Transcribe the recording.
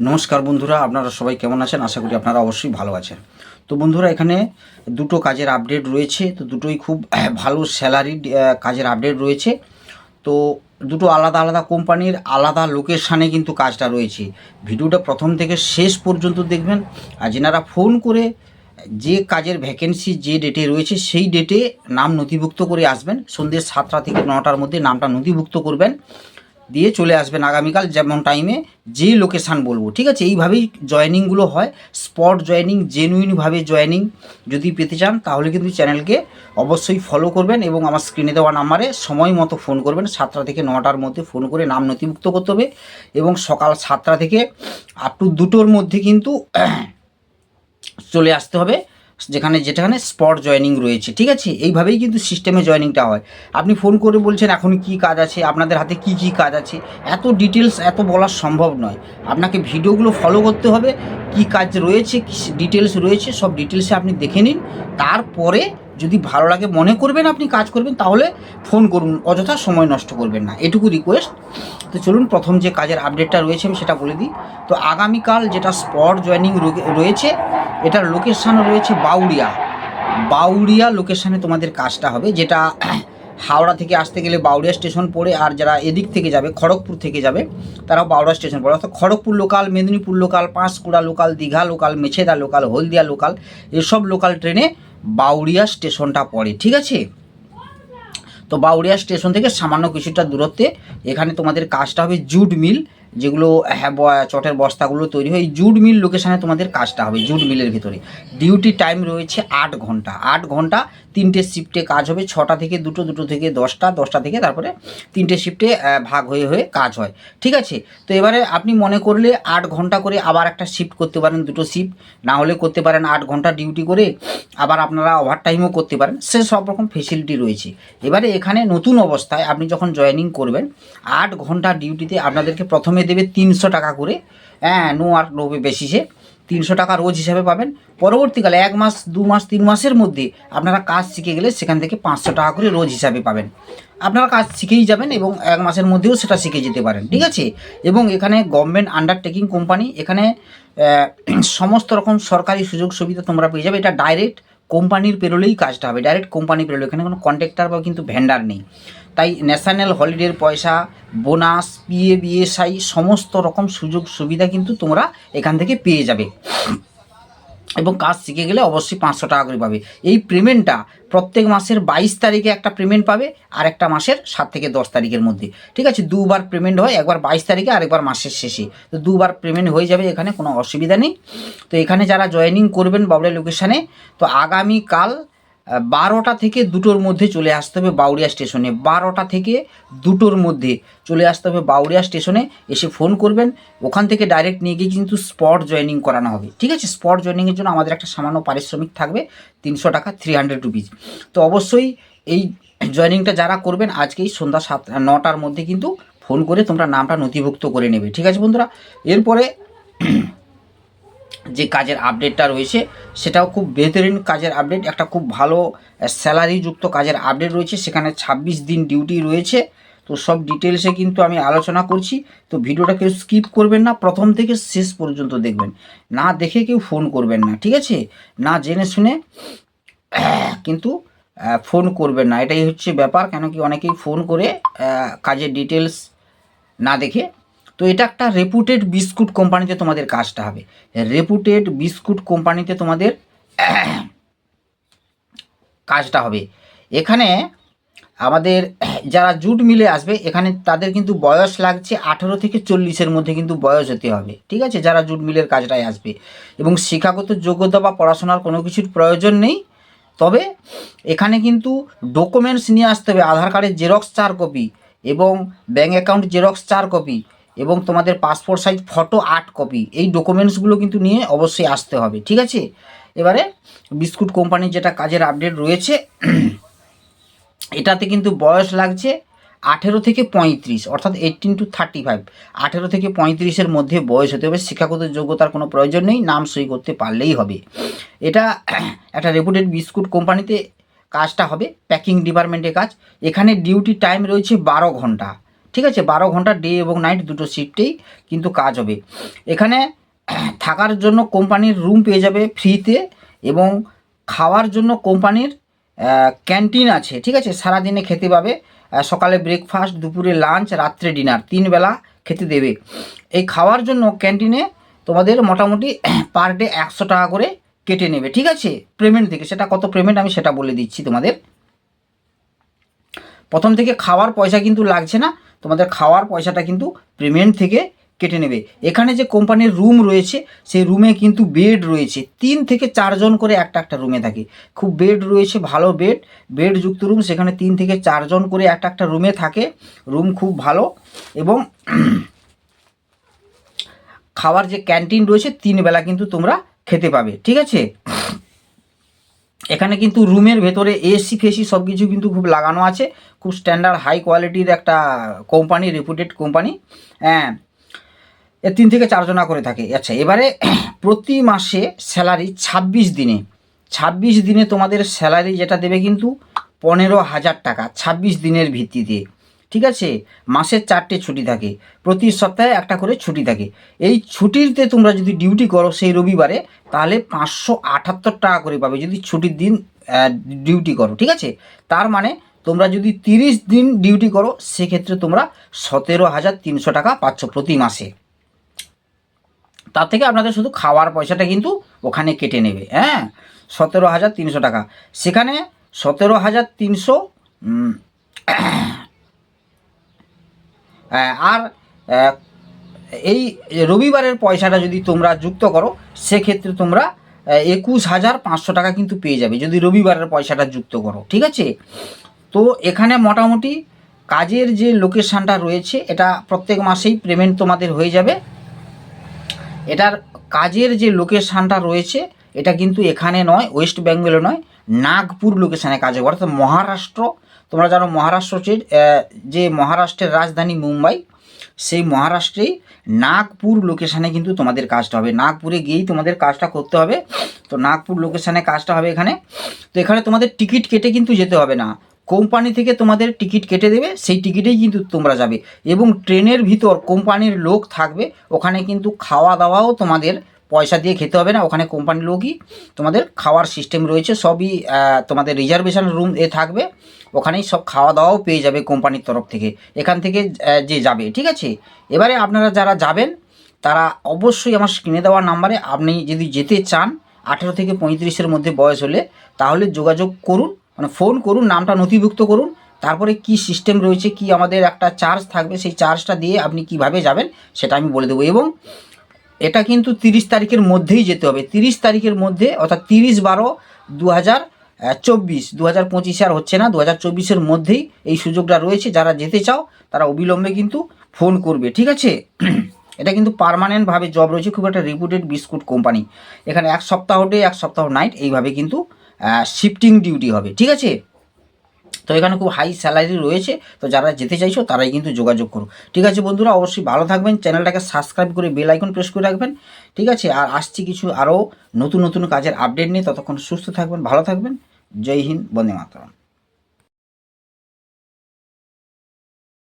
নমস্কার বন্ধুরা, আপনারা সবাই কেমন আছেন? আশা করি আপনারা অবশ্যই ভালো আছেন। তো বন্ধুরা, এখানে দুটো কাজের আপডেট রয়েছে। তো দুটোই খুব ভালো স্যালারি কাজের আপডেট রয়েছে। তো দুটো আলাদা আলাদা কোম্পানির আলাদা লোকেশানে কিন্তু কাজটা রয়েছে। ভিডিওটা প্রথম থেকে শেষ পর্যন্ত দেখবেন। আর যেনারা ফোন করে যে কাজের ভ্যাকেন্সি যে ডেটে রয়েছে, সেই ডেটে নাম নথিভুক্ত করে আসবেন। সন্ধ্যে সাতটা থেকে নটার মধ্যে নামটা নথিভুক্ত করবেন। দিয়ে চলে আসবেন আগামীকাল যেমন টাইমে যে লোকেশান বলব, ঠিক আছে? এইভাবেই জয়েনিংগুলো হয়। স্পট জয়েনিং জেনুইনভাবে জয়েনিং যদি পেতে চান, তাহলে কিন্তু চ্যানেলকে অবশ্যই ফলো করবেন এবং আমার স্ক্রিনে দেওয়া নাম্বারে সময় মতো ফোন করবেন। সাতটা থেকে নটার মধ্যে ফোন করে নাম নথিভুক্ত করতে হবে এবং সকাল সাতটা থেকে আপ টু দুটোর মধ্যে কিন্তু চলে আসতে হবে। যেখানে যেখানে স্পট জয়নিং রয়েছে, ঠিক আছে? এইভাবেই কিন্তু সিস্টেমে জয়নিংটা হয়। আপনি ফোন করে বলছেন, এখন কি কাজ আছে? আপনাদের হাতে কি কি কাজ আছে? এত ডিটেলস এত বলা সম্ভব নয়। আপনাকে ভিডিওগুলো ফলো করতে হবে, কি কাজ রয়েছে, কী ডিটেলস রয়েছে, সব ডিটেলসে আপনি দেখে নিন। তারপরে যদি ভালো লাগে, মনে করবেন আপনি কাজ করবেন, তাহলে ফোন করুন। অযথা সময় নষ্ট করবেন না। এটুকু রিকোয়েস্ট তো চলুন, প্রথম যে কাজের আপডেটটা রয়েছে, আমি সেটা বলে দিই। তো আগামীকাল যেটা স্পট জয়েনিং রয়েছে, এটার লোকেশান রয়েছে বাউরিয়া বাউরিয়া লোকেশানে তোমাদের কাজটা হবে, যেটা হাওড়া থেকে আসতে গেলে বাউরিয়া স্টেশন পড়ে, আর যারা এদিক থেকে যাবে, খড়গপুর থেকে যাবে, তারাও বাউরিয়া স্টেশন পড়ে। অর্থাৎ Kharagpur local Medinipur local Panskura local Digha local Mecheda local Haldia local এসব লোকাল ট্রেনে বাউরিয়া স্টেশনটা পড়ে, ঠিক আছে? তো বাউরিয়া স্টেশন থেকে সামান্য কিছুটা দূরত্বে এখানে তোমাদের কাজটা হবে জুট মিল। যেগুলো হ্যাঁ চটের বস্তাগুলো তৈরি হয় জুট মিল লোকেশানে তোমাদের কাজটা হবে, জুট মিলের ভিতরে। ডিউটি টাইম রয়েছে আট ঘণ্টা। আট ঘণ্টা তিনটে শিফটে কাজ হবে, ছটা থেকে দুটো দুটো থেকে দশটা দশটা থেকে তারপরে তিনটে শিফটে ভাগ হয়ে হয়ে কাজ হয়। ঠিক আছে? তো এবারে আপনি মনে করলে আট ঘণ্টা করে আবার একটা শিফট করতে পারেন, দুটো শিফট। না হলে করতে পারেন আট ঘণ্টা ডিউটি করে, আবার আপনারা ওভার টাইমও করতে পারেন। সে সব রকম ফেসিলিটি রয়েছে। এবারে এখানে নতুন অবস্থায় আপনি যখন জয়েনিং করবেন, আট ঘণ্টা ডিউটিতে আপনাদেরকে প্রথমে দেবে তিনশো টাকা করে। হ্যাঁ নো আর নো বেসিসে তিনশো টাকা রোজ হিসাবে পাবেন। পরবর্তীকালে এক মাস, দু মাস, তিন মাসের মধ্যে আপনারা কাজ শিখে গেলে সেখান থেকে পাঁচশো টাকা করে রোজ হিসাবে পাবেন। আপনারা কাজ শিখেই যাবেন এবং এক মাসের মধ্যেও সেটা শিখে যেতে পারেন, ঠিক আছে? এবং এখানে গভর্নমেন্ট আন্ডারটেকিং কোম্পানি এখানে সমস্ত রকম সরকারি সুযোগ সুবিধা তোমরা পেয়ে যাবে। এটা ডাইরেক্ট কোম্পানির পেরোলেই কাজটা হবে। ডাইরেক্ট কোম্পানি পেরোলে। এখানে কোনো কন্ট্রাক্টার বা কিন্তু ভেন্ডার নেই। তাই ন্যাশনাল হলিডের পয়সা বোনাস পিএ বিএসআই সমস্ত রকম সুযোগ সুবিধা কিন্তু তোমরা এখান থেকে পেয়ে যাবে। এবং কাজ শিখে গেলে অবশ্যই পাঁচশো টাকা করে পাবে। এই পেমেন্টটা প্রত্যেক মাসের বাইশ তারিখে একটা পেমেন্ট পাবে, আর একটা মাসের সাত থেকে দশ তারিখের মধ্যে। ঠিক আছে? দুবার পেমেন্ট হয়, একবার বাইশ তারিখে, আর একবার মাসের শেষে। তো দুবার পেমেন্ট হয়ে যাবে এখানে, কোনো অসুবিধা নেই। তো এখানে যারা জয়েনিং করবেন বাবলা লোকেশানে তো আগামীকাল বারোটা থেকে দুটোর মধ্যে চলে আসতে হবে বাউরিয়া স্টেশনে। বারোটা থেকে দুটোর মধ্যে চলে আসতে হবে বাউরিয়া স্টেশনে। এসে ফোন করবেন। ওখান থেকে ডাইরেক্ট নিয়ে গিয়ে কিন্তু স্পট জয়েনিং করানো হবে। ঠিক আছে? স্পট জয়েনিংয়ের জন্য আমাদের একটা সামান্য পারিশ্রমিক থাকবে। তিনশো টাকা থ্রি হান্ড্রেড রুপিজ তো অবশ্যই এই জয়েনিংটা যারা করবেন, আজকেই সন্ধ্যা সাত নটার মধ্যে কিন্তু ফোন করে তোমরা নামটা নথিভুক্ত করে নেবে। ঠিক আছে বন্ধুরা? এরপরে যে কাজের আপডেটটা রয়েছে, সেটাও খুব বেহতরিন কাজের আপডেট একটা খুব ভালো স্যালারিযুক্ত কাজের আপডেট রয়েছে, সেখানে ২৬ দিন ডিউটি রয়েছে। তো সব ডিটেলসে কিন্তু আমি আলোচনা করছি। তো ভিডিওটা কেউ স্কিপ করবেন না, প্রথম থেকে শেষ পর্যন্ত দেখবেন। না দেখে কেউ ফোন করবেন না, ঠিক আছে? না জেনে শুনে, কিন্তু ফোন করবেন না। এটাই হচ্ছে ব্যাপার, কেন কি অনেকেই ফোন করে কাজের ডিটেলস না দেখে তো এটা একটা রেপুটেড বিস্কুট কোম্পানিতে তোমাদের কাজটা হবে। রেপুটেড বিস্কুট কোম্পানিতে তোমাদের কাজটা হবে। এখানে আমাদের যারা জুট মিলে আসবে, এখানে তাদের কিন্তু বয়স লাগছে আঠেরো থেকে চল্লিশের মধ্যে কিন্তু বয়স হতে হবে, ঠিক আছে? যারা জুট মিলের কাজটায় আসবে। এবং শিক্ষাগত যোগ্যতা বা পড়াশোনার কোনো কিছুর প্রয়োজন নেই। তবে এখানে কিন্তু ডকুমেন্টস নিয়ে আসতে হবে, আধার কার্ডের জেরক্স চার কপি এবং ব্যাঙ্ক অ্যাকাউন্ট জেরক্স চার কপি এবং তোমাদের পাসপোর্ট সাইজ ফটো আট কপি এই ডকুমেন্টসগুলো কিন্তু নিয়ে অবশ্যই আসতে হবে, ঠিক আছে? এবারে বিস্কুট কোম্পানির যেটা কাজের আপডেট রয়েছে, এটাতে কিন্তু বয়স লাগছে আঠেরো থেকে পঁয়ত্রিশ, অর্থাৎ এইটিন টু থার্টি ফাইভ আঠেরো থেকে পঁয়ত্রিশের মধ্যে বয়স হতে হবে, শিক্ষাগত যোগ্যতার কোনো প্রয়োজন নেই, নাম সই করতে পারলেই হবে। এটা একটা রেপুটেড বিস্কুট কোম্পানিতে কাজটা হবে প্যাকিং ডিপার্টমেন্টে কাজ। এখানে ডিউটি টাইম রয়েছে বারো ঘণ্টা। ঠিক আছে? বারো ঘণ্টা ডে এবং নাইট দুটো শিফটেই কিন্তু কাজ হবে। এখানে থাকার জন্য কোম্পানির রুম পেয়ে যাবে ফ্রিতে এবং খাওয়ার জন্য কোম্পানির ক্যান্টিন আছে, ঠিক আছে? সারাদিনে খেতে পাবে। সকালে ব্রেকফাস্ট দুপুরে লাঞ্চ রাত্রে ডিনার তিন বেলা খেতে দেবে। এই খাওয়ার জন্য ক্যান্টিনে তোমাদের মোটামুটি পার ডে একশো টাকা করে কেটে নেবে, ঠিক আছে? পেমেন্ট থেকে, সেটা কত পেমেন্ট আমি সেটা বলে দিচ্ছি তোমাদের। প্রথম থেকে খাওয়ার পয়সা কিন্তু লাগছে না, তোমাদের খাওয়ার পয়সাটা কিন্তু পেমেন্ট থেকে কেটে নেবে। এখানে যে কোম্পানির রুম রয়েছে, সেই রুমে কিন্তু বেড রয়েছে। তিন থেকে চারজন করে একটা একটা রুমে থাকে। খুব বেড রয়েছে, ভালো বেড বেডযুক্ত রুম সেখানে তিন থেকে চারজন করে একটা একটা রুমে থাকে। রুম খুব ভালো। এবং খাওয়ার যে ক্যান্টিন রয়েছে, তিন বেলা কিন্তু তোমরা খেতে পাবে। ঠিক আছে? এখানে কিন্তু রুমের ভেতরে এসি, ফেসি সব কিছু কিন্তু খুব লাগানো আছে। খুব স্ট্যান্ডার্ড হাই কোয়ালিটির একটা কোম্পানি রেপুটেড কোম্পানি হ্যাঁ এ তিন থেকে চারজনা করে থাকে। আচ্ছা এবারে প্রতি মাসে স্যালারি ছাব্বিশ দিনে। ছাব্বিশ দিনে তোমাদের স্যালারি যেটা দেবে কিন্তু পনেরো হাজার টাকা, ছাব্বিশ দিনের ভিত্তিতে। ঠিক আছে? মাসের চারটে ছুটি থাকে। প্রতি সপ্তাহে একটা করে ছুটি থাকে। এই ছুটিতে তোমরা যদি ডিউটি করো সেই রবিবারে, তাহলে পাঁচশো আটাত্তর টাকা করে পাবে যদি ছুটির দিন ডিউটি করো, ঠিক আছে? তার মানে তোমরা যদি তিরিশ দিন ডিউটি করো, সেক্ষেত্রে তোমরা সতেরো হাজার তিনশো টাকা পাচ্ছ প্রতি মাসে। তার থেকে আপনাদের শুধু খাওয়ার পয়সাটা কিন্তু ওখানে কেটে নেবে হ্যাঁ? সতেরো হাজার তিনশো টাকা। সেখানে সতেরো হাজার তিনশো আর এই রবিবারের পয়সাটা যদি তোমরা যুক্ত করো, সেক্ষেত্রে তোমরা একুশ হাজার পাঁচশো টাকা কিন্তু পেয়ে যাবে যদি রবিবারের পয়সাটা যুক্ত করো, ঠিক আছে? তো এখানে মোটামুটি কাজের যে লোকেশানটা রয়েছে, এটা প্রত্যেক মাসেই পেমেন্ট তোমাদের হয়ে যাবে। এটার কাজের যে লোকেশানটা রয়েছে, এটা কিন্তু এখানে নয়, ওয়েস্ট বেঙ্গলে নয়, নাগপুর লোকেশানে কাজ হবে, অর্থাৎ মহারাষ্ট্র তোমরা জানো মহারাষ্ট্র হচ্ছে যে মহারাষ্ট্রের রাজধানী মুম্বাই, সেই মহারাষ্ট্রেই নাগপুর লোকেশানে কিন্তু তোমাদের কাজটা হবে। নাগপুরে গিয়েই তোমাদের কাজটা করতে হবে। তো নাগপুর লোকেশানে কাজটা হবে এখানে। তো এখানে তোমাদের টিকিট কেটে কিন্তু যেতে হবে না। কোম্পানি থেকে তোমাদের টিকিট কেটে দেবে, সেই টিকিটেই কিন্তু তোমরা যাবে। এবং ট্রেনের ভিতর কোম্পানির লোক থাকবে, ওখানে কিন্তু খাওয়া দাওয়াও তোমাদের পয়সা দিয়ে খেতে হবে না, ওখানে কোম্পানির লোকই তোমাদের খাওয়ার সিস্টেম রয়েছে, সবই তোমাদের রিজার্ভেশন রুম এ থাকবে, ওখানেই সব খাওয়া দাওয়াও পেয়ে যাবে কোম্পানির তরফ থেকে, এখান থেকে যে যাবে, ঠিক আছে? এবারে আপনারা যারা যাবেন, তারা অবশ্যই আমার স্ক্রিনে দেওয়া নাম্বারে আপনি যদি যেতে চান, আঠেরো থেকে পঁয়ত্রিশের মধ্যে বয়স হলে, তাহলে যোগাযোগ করুন মানে ফোন করুন, নামটা নথিভুক্ত করুন, তারপরে কি সিস্টেম রয়েছে, কি আমাদের একটা চার্জ থাকবে, সেই চার্জটা দিয়ে আপনি কীভাবে যাবেন, সেটা আমি বলে দেবো এবং এটা কিন্তু তিরিশ তারিখের মধ্যেই যেতে হবে। তিরিশ তারিখের মধ্যে, অর্থাৎ তিরিশ বারো দু হাজার চব্বিশ দু হাজার পঁচিশে আর হচ্ছে না দু হাজার চব্বিশের মধ্যেই এই সুযোগটা রয়েছে। যারা যেতে চাও, তারা অবিলম্বে কিন্তু ফোন করবে, ঠিক আছে? এটা কিন্তু পার্মানেন্টভাবে জব রয়েছে, খুব একটা রিপুটেড বিস্কুট কোম্পানি এখানে এক সপ্তাহ ডে এক সপ্তাহ নাইট এইভাবে কিন্তু শিফটিং ডিউটি হবে, ঠিক আছে? তো এখানে খুব হাই স্যালারি রয়েছে। তো যারা যেতে চাইছো, তারাই কিন্তু যোগাযোগ করো। ঠিক আছে বন্ধুরা, অবশ্যই ভালো থাকবেন। চ্যানেলটাকে সাবস্ক্রাইব করে বেল আইকন প্রেস করে রাখবেন। ঠিক আছে, আর আসছি কিছু আরও নতুন নতুন কাজের আপডেট নিয়ে। ততক্ষণ সুস্থ থাকবেন, ভালো থাকবেন। জয় হিন্দ, বন্দে মাতরম।